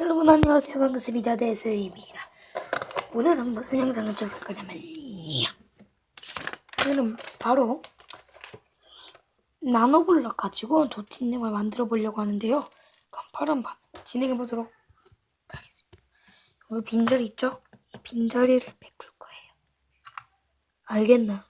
여러분 안녕하세요. 반갑습니다. 데스입니다. 오늘은 무슨 영상을 찍을 거냐면요. 오늘은 바로 나노블럭 가지고 도티님을 만들어 보려고 하는데요. 그럼 바로 한번 진행해 보도록 하겠습니다. 여기 빈자리 있죠? 이 빈자리를 메꿀 거예요. 알겠나?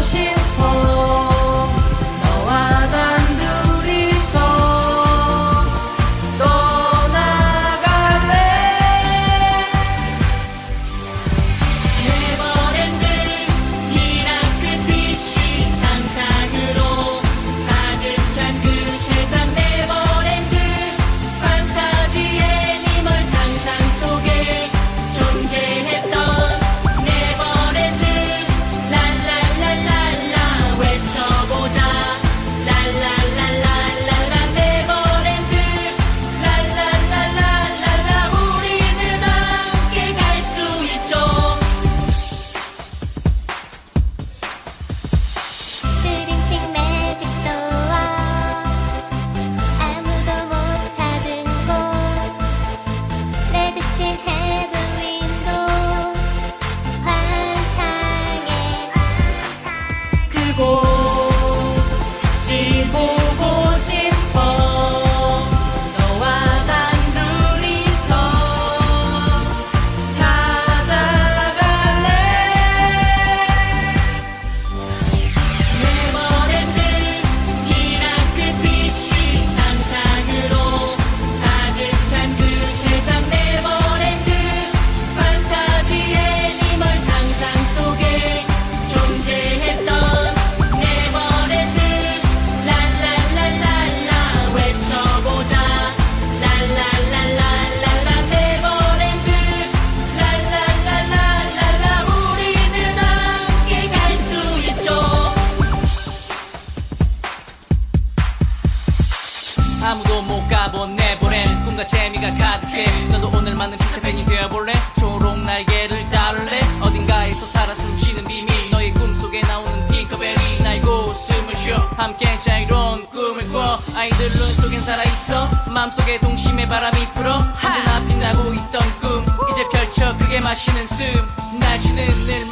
보 아무도 못 가본 내보낸 꿈과 재미가 가득해. 너도 오늘만은 피터팬이 되어볼래? 초록 날개를 따를래? 어딘가에서 살아 숨쉬는 비밀. 너의 꿈속에 나오는 팅커벨이 날 웃음을 쉬어. 함께 자유로운 꿈을 꿔 아이들 눈 속엔 살아있어. 마음속에 동심의 바람이 불어. 언제나 빛나고 있던 꿈. 이제 펼쳐 그게 마시는 숨. 날씨는 늘